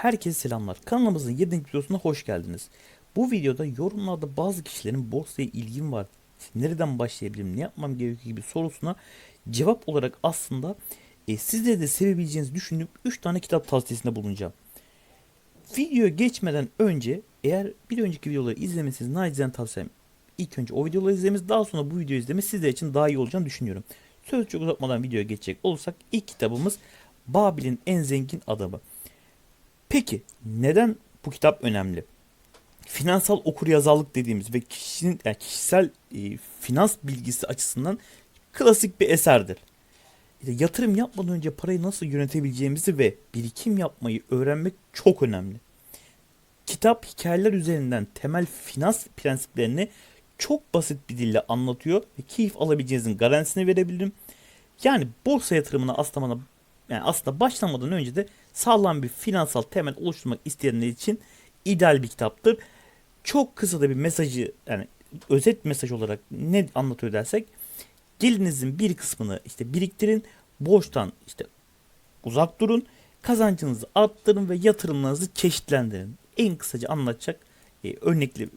Herkese selamlar. Kanalımızın 7. videosuna hoş geldiniz. Bu videoda yorumlarda bazı kişilerin borsaya ilgim var. Nereden başlayabilirim, ne yapmam gerekiyor gibi sorusuna cevap olarak aslında e, sizlere de sevebileceğinizi düşündüğüm 3 tane kitap tavsiyesinde bulunacağım. Videoya geçmeden önce eğer bir önceki videoları izlemesiniz nacizane tavsiyem ilk önce o videoları izlemeniz daha sonra bu videoyu izlemeniz sizler için daha iyi olacağını düşünüyorum. Söz çok uzatmadan videoya geçecek olursak ilk kitabımız Babil'in en zengin adamı. Peki neden bu kitap önemli? Finansal okuryazarlık dediğimiz ve kişinin yani kişisel e, finans bilgisi açısından klasik bir eserdir. İşte yatırım yapmadan önce parayı nasıl yönetebileceğimizi ve birikim yapmayı öğrenmek çok önemli. Kitap hikayeler üzerinden temel finans prensiplerini çok basit bir dille anlatıyor ve keyif alabileceğinizin garantisini verebilirim. Yani borsa yatırımına aslında yani aslında başlamadan önce de sağlam bir finansal temel oluşturmak isteyenler için ideal bir kitaptır. Çok kısa da bir mesajı yani özet mesaj olarak ne anlatıyor dersek gelirinizin bir kısmını işte biriktirin, borçtan işte uzak durun, kazancınızı arttırın ve yatırımlarınızı çeşitlendirin. En kısaca anlatacak e, örnekli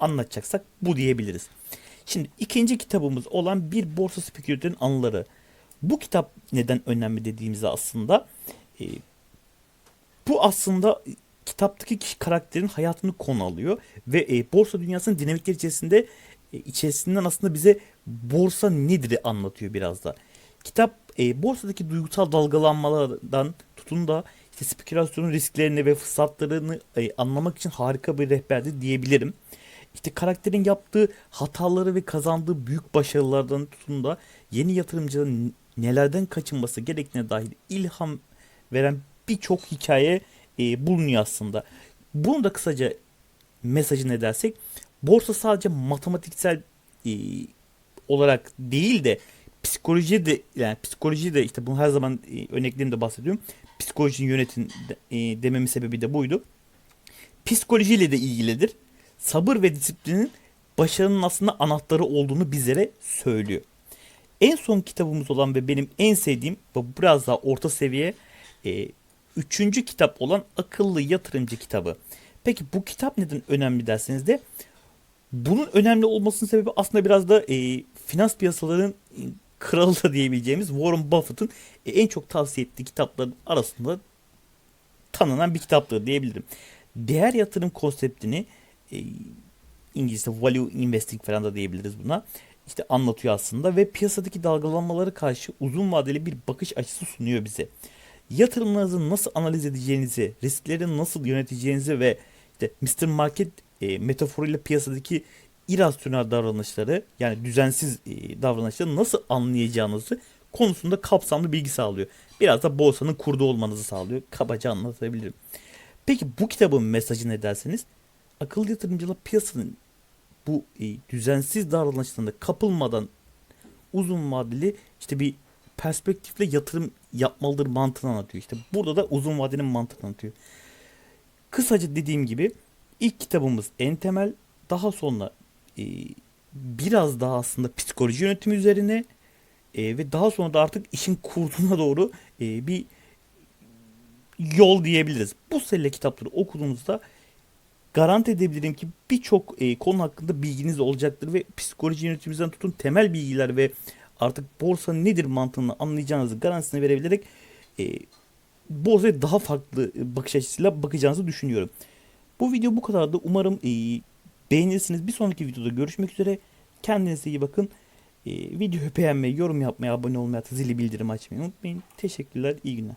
anlatacaksak bu diyebiliriz. Şimdi ikinci kitabımız olan bir borsa spekülatörün anıları. Bu kitap neden önemli dediğimizde aslında e, bu aslında kitaptaki karakterin hayatını konu alıyor ve e, borsa dünyasının dinamikleri içerisinde e, içerisinden aslında bize borsa nedir anlatıyor biraz da. Kitap e, borsadaki duygusal dalgalanmalardan tutun da işte spekülasyonun risklerini ve fırsatlarını e, anlamak için harika bir rehberdi diyebilirim. İşte karakterin yaptığı hataları ve kazandığı büyük başarılardan tutun da yeni yatırımcıların nelerden kaçınması gerektiğine dair ilham veren birçok hikaye e, bulunuyor aslında. Bunu da kısaca mesajı ne dersek borsa sadece matematiksel e, olarak değil de psikoloji de yani psikoloji de işte bunu her zaman e, örneklerimde bahsediyorum. Psikolojinin yönetim e, dememin sebebi de buydu. Psikolojiyle de ilgilidir. Sabır ve disiplinin başarının aslında anahtarı olduğunu bizlere söylüyor. En son kitabımız olan ve benim en sevdiğim ve biraz daha orta seviye e, üçüncü kitap olan Akıllı Yatırımcı kitabı. Peki bu kitap neden önemli derseniz de bunun önemli olmasının sebebi aslında biraz da e, finans piyasaların e, kralı da diyebileceğimiz Warren Buffett'ın e, en çok tavsiye ettiği kitapların arasında tanınan bir kitaptır diyebilirim. Değer yatırım konseptini e, İngilizce value investing falan da diyebiliriz buna. İşte anlatıyor aslında ve piyasadaki dalgalanmaları karşı uzun vadeli bir bakış açısı sunuyor bize. Yatırımlarınızı nasıl analiz edeceğinizi, riskleri nasıl yöneteceğinizi ve işte Mr. Market e, metaforuyla piyasadaki irrasyonel davranışları yani düzensiz e, davranışları nasıl anlayacağınızı konusunda kapsamlı bilgi sağlıyor. Biraz da borsanın kurdu olmanızı sağlıyor. Kabaca anlatabilirim. Peki bu kitabın mesajı ne derseniz akıllı yatırımcılar piyasanın bu e, düzensiz davranışlarına kapılmadan uzun vadeli işte bir perspektifle yatırım yapmalıdır mantığını anlatıyor. İşte burada da uzun vadenin mantığını anlatıyor. Kısaca dediğim gibi ilk kitabımız en temel daha sonra e, biraz daha aslında psikoloji yönetimi üzerine e, ve daha sonra da artık işin kurduğuna doğru e, bir yol diyebiliriz. Bu seriyle kitapları okuduğunuzda garanti edebilirim ki birçok e, konu hakkında bilginiz olacaktır ve psikoloji yönetimimizden tutun temel bilgiler ve artık borsa nedir mantığını anlayacağınızı garantisini verebilerek e, borsaya daha farklı bakış açısıyla bakacağınızı düşünüyorum. Bu video bu kadardı. Umarım e, beğenirsiniz. Bir sonraki videoda görüşmek üzere. Kendinize iyi bakın. E, videoyu beğenmeyi, yorum yapmayı, abone olmayı, zili bildirim açmayı unutmayın. Teşekkürler, iyi günler.